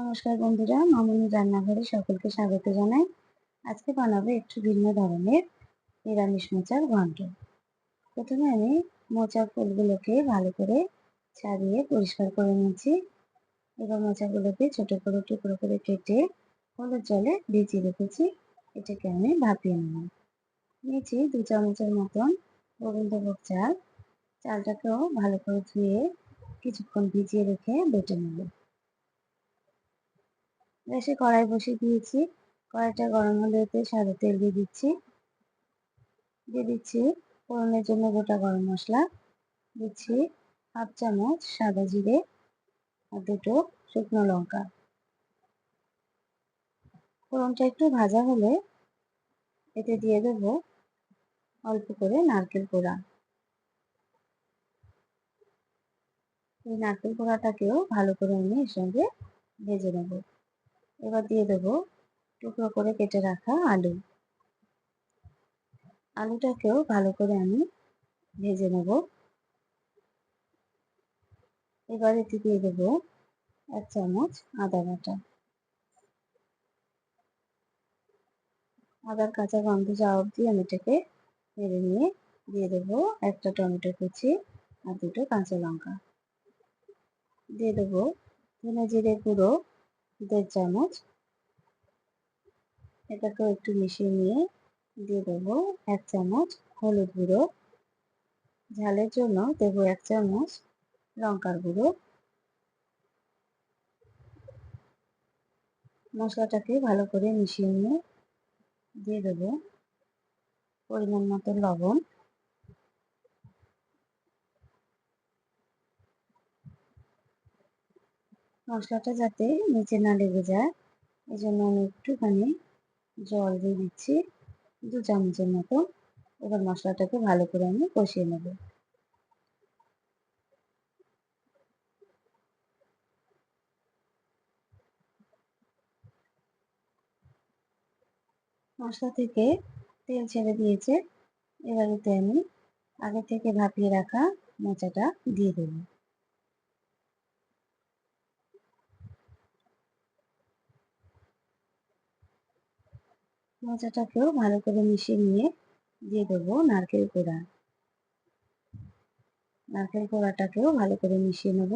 নমস্কার বন্ধুরা, মামুনি রান্নাঘরে সকলকে স্বাগত জানাই। আজকে বানাবো একটু ভিন্ন ধরনের নিরামিষ মোচার ঘন্ট প্রথমে আমি মোচার ফুলগুলোকে ভালো করে ছাড়িয়ে পরিষ্কার করে নিচ্ছি এবার মোচাগুলোকে ছোটো করে টুকরো করে কেটে হলুদ জলে ভিজিয়ে রেখেছি। এটাকে আমি ভাপিয়ে নেব নিয়েছি দু চামচের মতন গোবিন্দভোগ চাল। চালটাকেও ভালো করে ধুয়ে কিছুক্ষণ ভিজিয়ে রেখে বেটে নেব গ্যাসে কড়াই বসিয়ে দিয়েছি। কড়াইটা গরম হলে এতে সাদা তেল দিয়ে দিচ্ছি। দিয়ে দিচ্ছি ফোড়নের জন্য গোটা গরম মশলা। দিচ্ছি হাফ চামচ সাদা জিরে আর দুটো শুকনো লঙ্কা। ফোড়নটা একটু ভাজা হলে এতে দিয়ে দেবো অল্প করে নারকেল কোড়া। এই নারকেল কোড়াটাকেও ভালো করে আমি এর সঙ্গে ভেজে নেব। এবার দিয়ে দেবো টুকরো করে কেটে রাখা আলু। আলুটাকেও ভালো করে আমি ভেজে নেব। এবার এতে দিয়ে দেবো এক চামচ আদা বাটা। আদার কাঁচা গন্ধ যাওয়া অবধি আমি এটাকে নেড়ে নিয়ে দিয়ে দেবো একটা টমেটো কুচি আর দুটো কাঁচা লঙ্কা। দিয়ে দেবো ধনে জিরে গুঁড়ো দেড় চামচ। এটাকেও একটু মিশিয়ে নিয়ে দিয়ে দেবো এক চামচ হলুদ গুঁড়ো। ঝালের জন্য দেবো এক চামচ লঙ্কার গুঁড়ো। মশলাটাকে ভালো করে মিশিয়ে নিয়ে দিয়ে দেবো পরিমাণ মতো লবণ। মশলাটা যাতে নিচে না লেগে যায় এই জন্য আমি একটুখানি জল দিয়ে দিচ্ছি দু চামচের মতো। এবার মশলাটাকে ভালো করে আমি কষিয়ে নেব। মশলা থেকে তেল ছেড়ে দিয়েছে, এবার এতে আমি আগে থেকে ভাপিয়ে রাখা মোচাটা দিয়ে দেবো। মোচাটাকেও ভালো করে মিশিয়ে নিয়ে দিয়ে দেবো নারকেল কোড়া। নারকেল কোড়াটাকেও ভালো করে মিশিয়ে নেব।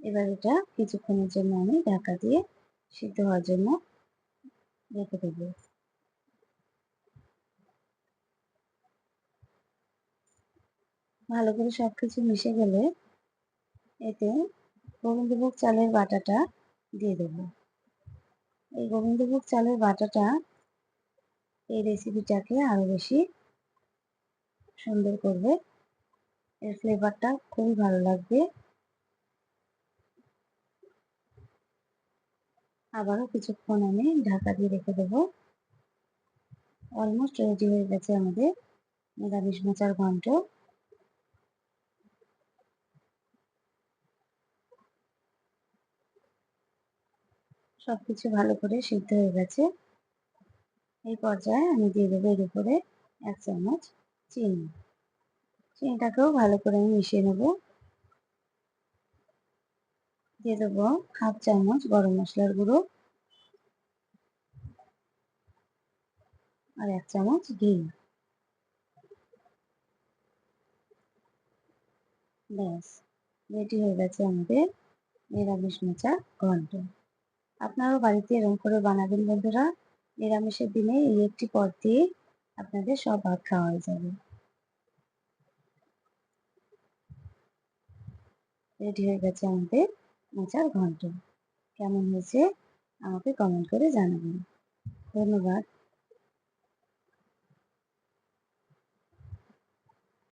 এবার এটা কিছুক্ষণের জন্য আমি ঢাকা দিয়ে সিদ্ধ হওয়ার জন্য রেখে দেবো। ভালো করে সব কিছু মিশে গেলে এতে গোবিন্দভোগ চালের বাটাটা দিয়ে দেব। এই গোবিন্দভোগ চালের বাটাটা এই রেসিপিটাকে আরও বেশি সুন্দর করবে। এর ফ্লেভারটা খুবই ভালো লাগবে। আবারও কিছুক্ষণ আমি ঢাকা দিয়ে রেখে দেবো। অলমোস্ট রেডি হয়ে গেছে আমাদের নিরামিষ মোচার ঘন্ট সব কিছু ভালো করে সিদ্ধ হয়ে গেছে। এই পর্যায়ে আমি দিয়ে দেবো এর উপরে এক চামচ চিনি। চিনিটাকেও ভালো করে আমি মিশিয়ে নেব। দিয়ে দেবো হাফ চামচ গরম মশলার গুঁড়ো। আর এক চামচ ঘি। ব্যাস রেডি হয়ে গেছে আমাদের নিরামিষ মোচা ঘন্ট। আপনারাও বাড়িতে এরকম করে বানাবেন বন্ধুরা। নিরামিষের দিনে এই একটি পদ দিয়ে আপনাদের সব ভাত খাওয়া হয়ে যাবে। রেডি হয়ে গেছে আমাদের মোচার ঘন্ট কেমন হয়েছে আমাকে কমেন্ট করে জানাবেন। ধন্যবাদ।